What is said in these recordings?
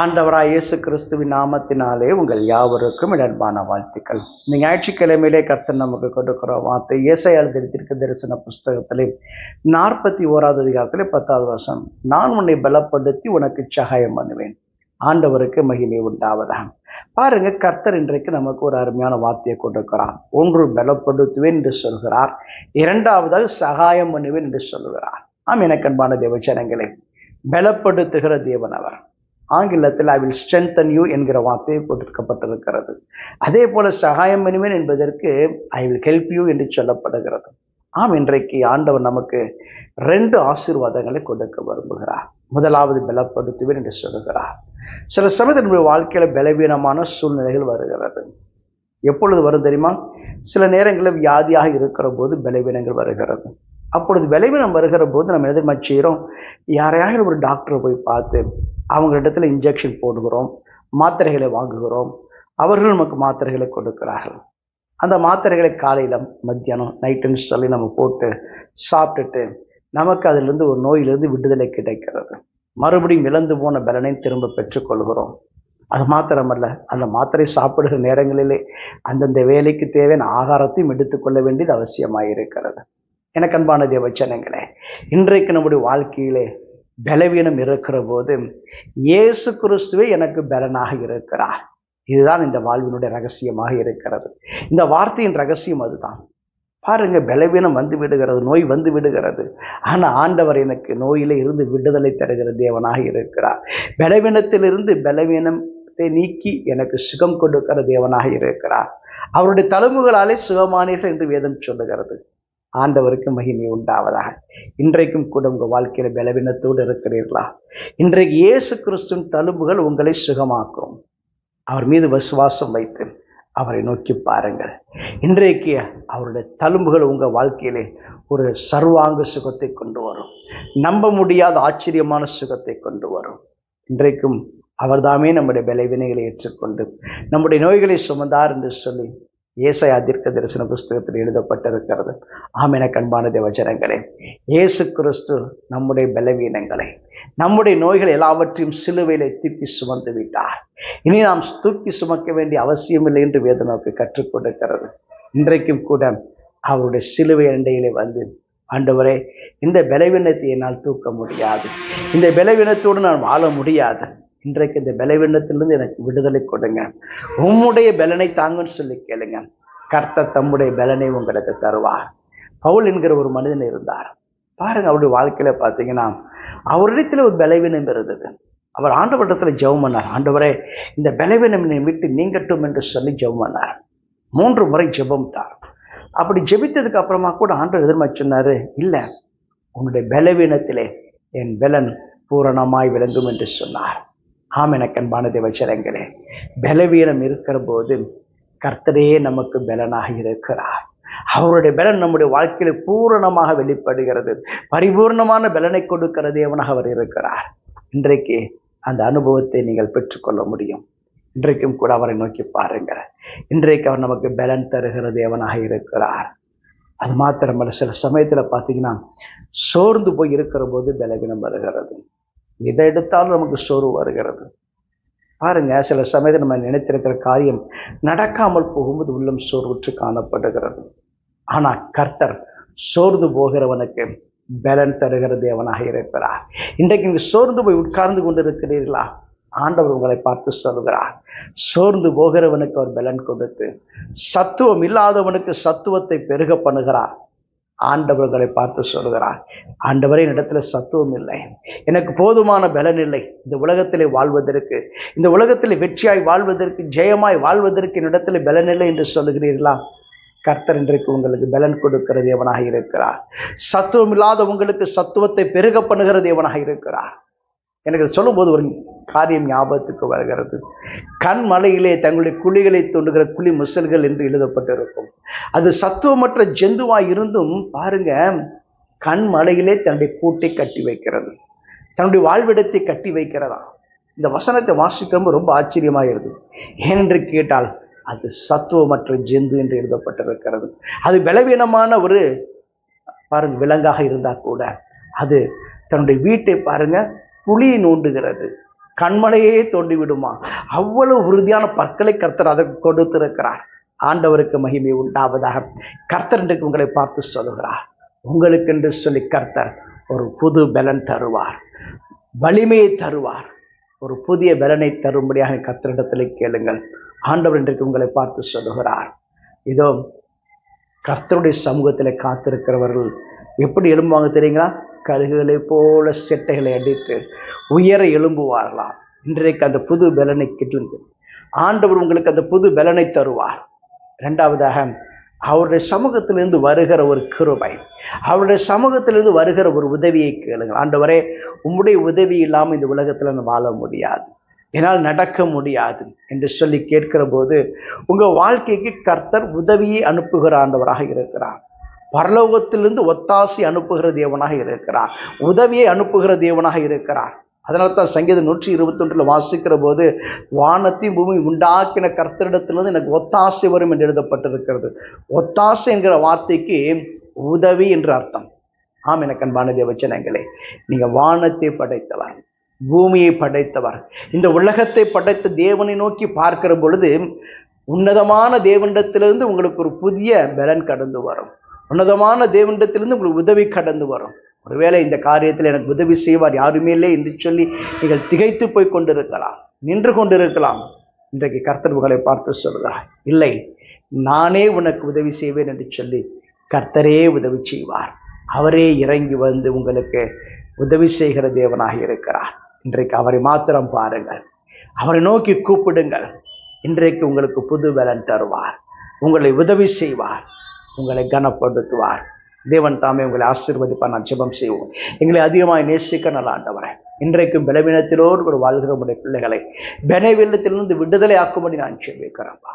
ஆண்டவராய் இயேசு கிறிஸ்துவின் நாமத்தினாலே உங்கள் யாவருக்கும் இடர்பான வாழ்த்துக்கள். இந்த ஞாயிற்றுக்கிழமையிலே கர்த்தர் நமக்கு கொடுக்கிற வார்த்தை இயேசை எழுதியிருக்க தரிசன புஸ்தகத்திலே நாற்பத்தி ஓராவது அதிகாரத்திலே பத்தாவது வருஷம் நான் உன்னை பலப்படுத்தி உனக்கு சகாயம் பண்ணுவேன். ஆண்டவருக்கு மகிமை உண்டாவதாக. பாருங்க கர்த்தர் இன்றைக்கு நமக்கு ஒரு அருமையான வார்த்தையை கொடுக்கிறார். ஒன்று பலப்படுத்துவேன் என்று சொல்கிறார். இரண்டாவதாக சகாயம் பண்ணுவேன் என்று சொல்கிறார் ஆம் எனக்கு அன்பான தேவச்சனங்களே பலப்படுத்துகிற தேவன் அவர். ஆங்கிலத்தில் ஐ வில் ஸ்ட்ரென்தன் யூ என்கிற வார்த்தை கொடுக்கப்பட்டிருக்கிறது அதே போல சகாயம் பண்ணுவேன் என்பதற்கு ஐ வில் ஹெல்ப் யூ என்று சொல்லப்படுகிறது. ஆம் இன்றைக்கு ஆண்டவர் நமக்கு ரெண்டு ஆசீர்வாதங்களை கொடுக்க விரும்புகிறார். முதலாவது பலப்படுத்துவேன் என்று சொல்லுகிறார். சில சமயத்தில் நம்முடைய வாழ்க்கையில் பலவீனமான சூழ்நிலைகள் வருகிறது. எப்பொழுது வரும் தெரியுமா? சில நேரங்களில் வியாதியாக இருக்கிற போது பலவீனங்கள் வருகிறது. அப்பொழுது பலவீனம் வருகிற போது நம்ம எதிர்மா செய்கிறோம் யாரையாவது ஒரு டாக்டரை போய் பார்த்து அவங்களிடத்துல இன்ஜெக்ஷன் போடுகிறோம் மாத்திரைகளை வாங்குகிறோம். அவர்கள் நமக்கு மாத்திரைகளை கொடுக்கிறார்கள். அந்த மாத்திரைகளை காலையில் மத்தியானம் நைட்டுன்னு சொல்லி நம்ம போட்டு சாப்பிட்டுட்டு நமக்கு அதிலிருந்து ஒரு நோயிலிருந்து விடுதலை கிடைக்கிறது. மறுபடியும் இழந்து போன பலனையும் திரும்ப பெற்றுக்கொள்கிறோம் அது மாத்திரமல்ல அந்த மாத்திரை சாப்பிடுகிற நேரங்களிலே அந்தந்த வேலைக்கு தேவையான ஆகாரத்தையும் எடுத்துக்கொள்ள வேண்டியது அவசியமாக இருக்கிறது எனக்கு அன்பான தேவச்சனங்களே இன்றைக்கு நம்முடைய வாழ்க்கையிலே பலவீனம் இருக்கிற போது இயேசு கிறிஸ்துவே எனக்கு பலனாக இருக்கிறார். இதுதான் இந்த வாழ்வினுடைய ரகசியமாக இருக்கிறது. இந்த வார்த்தையின் ரகசியம் அதுதான். பாருங்க பலவீனம் வந்து விடுகிறது நோய் வந்து விடுகிறது. ஆனால் ஆண்டவர் எனக்கு நோயில இருந்து விடுதலை தருகிற தேவனாக இருக்கிறார். பலவீனத்திலிருந்து பலவீனத்தை நீக்கி எனக்கு சுகம் கொடுக்கிற தேவனாக இருக்கிறார். அவருடைய தழும்புகளாலே சுகமானீர்கள் என்று வேதம் சொல்லுகிறது. ஆண்டவருக்கு மகிமை உண்டாவதாக. இன்றைக்கும் கூட உங்கள் வாழ்க்கையில் பலவீனத்தோடு இருக்கிறீர்களா? இன்றைக்கு இயேசு கிறிஸ்துவின் தழும்புகள் உங்களை சுகமாக்கும். அவர் மீது விசுவாசம் வைத்து அவரை நோக்கி பாருங்கள். இன்றைக்கு அவருடைய தழும்புகள் உங்கள் வாழ்க்கையிலே ஒரு சர்வாங்க சுகத்தை கொண்டு வரும். நம்ப முடியாத ஆச்சரியமான சுகத்தை கொண்டு வரும். இன்றைக்கும் அவர்தாமே நம்முடைய விளைவினைகளை ஏற்றுக்கொண்டு நம்முடைய நோய்களை சுமந்தார் என்று சொல்லி ஏசையா தீர்க்க தரிசன புஸ்தகத்தில் எழுதப்பட்டிருக்கிறது. ஆமின கண்பான தேவஜனங்களே இயேசு கிறிஸ்து நம்முடைய பலவீனங்களை நம்முடைய நோய்கள் எல்லாவற்றையும் சிலுவையிலே தூக்கி சுமந்து விட்டார். இனி நாம் தூக்கி சுமக்க வேண்டிய அவசியமில்லை என்று வேதம் நமக்கு கற்றுக் கொடுக்கிறது. இன்றைக்கும் கூட அவருடைய சிலுவை அண்டையிலே வந்து ஆண்டவரே இந்த பலவீனத்தை என்னால் தூக்க முடியாது. இந்த பலவீனத்தோடு நான் வாழ முடியாது. இன்றைக்கு இந்த பலவீனத்திலிருந்து எனக்கு விடுதலை கொடுங்க. உம்முடைய பலனை தாங்கன்னு சொல்லி கேளுங்க. கர்த்தர் தம்முடைய பலனை உங்களுக்கு தருவார். பவுல் என்கிற ஒரு மனிதன் இருந்தார். பாருங்க அவருடைய வாழ்க்கையில பார்த்தீங்கன்னா அவரிடத்துல ஒரு பலவீனம் இருந்தது. அவர் ஆண்டவரிடத்துல ஜெபம் பண்ணார். ஆண்டவரே இந்த பலவீனம் என்னை விட்டு நீங்கட்டும் என்று சொல்லி ஜெபம் பண்ணார். மூன்று முறை ஜெபம் தான் அப்படி ஜெபித்ததுக்கு அப்புறமா கூட ஆண்டவர் எதிர்மா சொன்னார் இல்லை உன்னுடைய பலவீனத்திலே என் பலன் பூரணமாய் விளங்கும் என்று சொன்னார். ஆம் எனக்கு அன்பான தேவச்சரங்களே பலவீனம் இருக்கிற போது கர்த்தரே நமக்கு பலனாக இருக்கிறார். அவருடைய பலன் நம்முடைய வாழ்க்கையில பூரணமாக வெளிப்படுகிறது. பரிபூர்ணமான பலனை கொடுக்கிற தேவனாக அவர் இருக்கிறார். இன்றைக்கு அந்த அனுபவத்தை நீங்கள் பெற்றுக்கொள்ள முடியும். இன்றைக்கும் கூட அவரை நோக்கி பாருங்கள். இன்றைக்கு அவர் நமக்கு பலன் தருகிற தேவனாக இருக்கிறார். அது மாத்திரமல்ல சில சமயத்தில் பார்த்தீங்கன்னா சோர்ந்து போய் இருக்கிற போது பலவீனம் வருகிறது. எதை எடுத்தாலும் நமக்கு சோர்வு வருகிறது. பாருங்க சில சமயத்தில் நம்ம நினைத்திருக்கிற காரியம் நடக்காமல் போகும்போது உள்ளம் சோர்வுற்று காணப்படுகிறது. ஆனால் கர்த்தர் சோர்ந்து போகிறவனுக்கு பலன் தருகிற தேவனாக இருக்கிறார். இன்றைக்கு நீங்கள் சோர்ந்து போய் உட்கார்ந்து கொண்டு இருக்கிறீர்களா ஆண்டவர் உங்களை பார்த்து சொல்கிறார் சோர்ந்து போகிறவனுக்கு அவர் பலன் கொடுத்து சத்துவம் இல்லாதவனுக்கு சத்துவத்தை பெருக பண்ணுகிறார். ஆண்டவர்களை பார்த்து சொல்கிறார் ஆண்டவரே இடத்துல சத்துவம் இல்லை. எனக்கு போதுமான பலன் இல்லை. இந்த உலகத்திலே வாழ்வதற்கு இந்த உலகத்திலே வெற்றியாய் வாழ்வதற்கு ஜெயமாய் வாழ்வதற்கு என்னிடத்துல பலன் இல்லை என்று சொல்லுகிறீர்களா? கர்த்தர் இன்றைக்கு உங்களுக்கு பலன் கொடுக்கிற தேவனாக இருக்கிறார். சத்துவம் இல்லாத உங்களுக்கு சத்துவத்தை பெருக பண்ணுகிற தேவனாக இருக்கிறார். எனக்கு சொல்லும்போது ஒரு காரியம் ஞாபகத்துக்கு வருகிறது. கண் மலையிலே தங்களுடைய குழிகளை தோண்டுகிற குழி முசல்கள் என்று எழுதப்பட்டிருக்கும். அது சத்துவமற்ற ஜெந்துவாக இருந்தும் பாருங்க கண் மலையிலே தன்னுடைய கூட்டை கட்டி வைக்கிறது. தன்னுடைய வாழ்விடத்தை கட்டி வைக்கிறதா? இந்த வசனத்தை வாசிக்கும்போது ரொம்ப ஆச்சரியமாக இருக்குது ஏனென்று கேட்டால் அது சத்துவமற்ற ஜந்து என்று எழுதப்பட்டிருக்கிறது. அது பலவீனமான ஒரு பாருங்க விலங்காக இருந்தால் கூட அது தன்னுடைய வீட்டை பாருங்கள் குழி நோண்டுகிறது. கண்மலையே தோண்டி விடுமா அவ்வளவு உறுதியான பற்களை கர்த்தர் அதற்கு கொடுத்திருக்கிறார். ஆண்டவருக்கு மகிமை உண்டாவதாக கர்த்தர் இன்றைக்கு உங்களை பார்த்து சொல்லுகிறார். உங்களுக்கு என்று சொல்லி கர்த்தர் ஒரு புது பலன் தருவார். வலிமையை தருவார். ஒரு புதிய பலனை தரும்படியாக கர்த்தரிடத்தில் கேளுங்கள். ஆண்டவர் இன்றைக்கு உங்களை பார்த்து சொல்லுகிறார். இதோ கர்த்தருடைய சமூகத்தில் காத்திருக்கிறவர்கள் எப்படி எழும்புவாங்க தெரியுங்களா? கழுகுகளை போல செட்டைகளை அடித்து உயர எழும்புவார்களாம் இன்றைக்கு அந்த புது பலனை கிட்டுங்கள் ஆண்டவர் உங்களுக்கு அந்த புது பலனை தருவார். ரெண்டாவதாக அவருடைய சமூகத்திலிருந்து வருகிற ஒரு கிருபை அவருடைய சமூகத்திலிருந்து வருகிற ஒரு உதவியை கேளுங்கள். ஆண்டவரே உம்முடைய உதவி இல்லாமல் இந்த உலகத்தில் நான் வாழ முடியாது. என்னால் நடக்க முடியாது என்று சொல்லி கேட்கிற போது உங்கள் வாழ்க்கைக்கு கர்த்தர் உதவியை அனுப்புகிற ஆண்டவராக இருக்கிறார். பரலோகத்திலிருந்து ஒத்தாசி அனுப்புகிற தேவனாக இருக்கிறார். உதவியை அனுப்புகிற தேவனாக இருக்கிறார். அதனால தான் சங்கீதம் நூற்றி இருபத்தொன்றில் வாசிக்கிற போது வானத்தையும் பூமி உண்டாக்கின கர்த்தரிடத்திலிருந்து எனக்கு ஒத்தாசை வரும் என்று எழுதப்பட்டிருக்கிறது. ஒத்தாசை என்கிற வார்த்தைக்கு உதவி என்று அர்த்தம். ஆம் எனக்கு அன்பான தேவச்சனங்களே நீங்கள் வானத்தை படைத்தவர் பூமியை படைத்தவர். இந்த உலகத்தை படைத்த தேவனை நோக்கி பார்க்கிற பொழுது உன்னதமான தேவனிடத்திலிருந்து உங்களுக்கு ஒரு புதிய பலன் கடந்து வரும். உன்னதமான தேவனிடத்திலிருந்து உங்களுக்கு உதவி கடந்து வரும். ஒருவேளை இந்த காரியத்தில் எனக்கு உதவி செய்வார் யாருமே இல்லை என்று சொல்லி நீங்கள் திகைத்து போய் கொண்டிருக்கலாம் நின்று கொண்டிருக்கலாம். இன்றைக்கு கர்த்தர்வுகளை பார்த்து சொல்கிறார் இல்லை நானே உனக்கு உதவி செய்வேன் என்று சொல்லி கர்த்தரே உதவி செய்வார். அவரே இறங்கி வந்து உங்களுக்கு உதவி செய்கிற தேவனாக இருக்கிறார். இன்றைக்கு அவரை மாத்திரம் பாருங்கள். அவரை நோக்கி கூப்பிடுங்கள். இன்றைக்கு உங்களுக்கு புது பலன் தருவார். உங்களை உதவி செய்வார். உங்களை கனப்படுத்துவார். தேவன் தாமே உங்களை ஆசீர்வதிப்பார் நான் ஜெபம் செய்வோம். எங்களை அதிகமாக நேசிக்க நல்ல ஆண்டவரே இன்றைக்கும் பலவீனத்திலோடு ஒரு வாழ்கிற உடைய பிள்ளைகளை பலவீனத்திலிருந்து விடுதலை ஆக்கும்படி நான் செபிக்கிறேன்ப்பா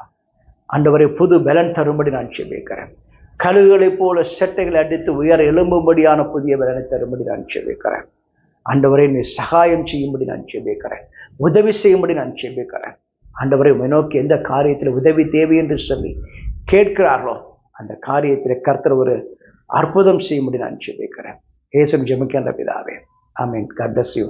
ஆண்டவரை புது பலன் தரும்படி நான் செபிக்கிறேன் கழுகுகளைப் போல செட்டைகளை அடித்து உயர எழும்பும்படியான புதிய பலனை தரும்படி நான் செபிக்கிறேன் ஆண்டவரை நீ சகாயம் செய்யும்படி நான் செபிக்கிறேன் உதவி செய்யும்படி நான் செபிக்கிறேன் ஆண்டவரை நோக்கி எந்த காரியத்தில் உதவி தேவை என்று சொல்லி கேட்கிறார்களோ அந்த காரியத்தில் கர்த்தர் ஒரு அற்புதம் செய்யும்படி நான் செபிக்கிறேன் ஏசம் ஜெமிக்கின்ற பிதாவே. I mean God bless you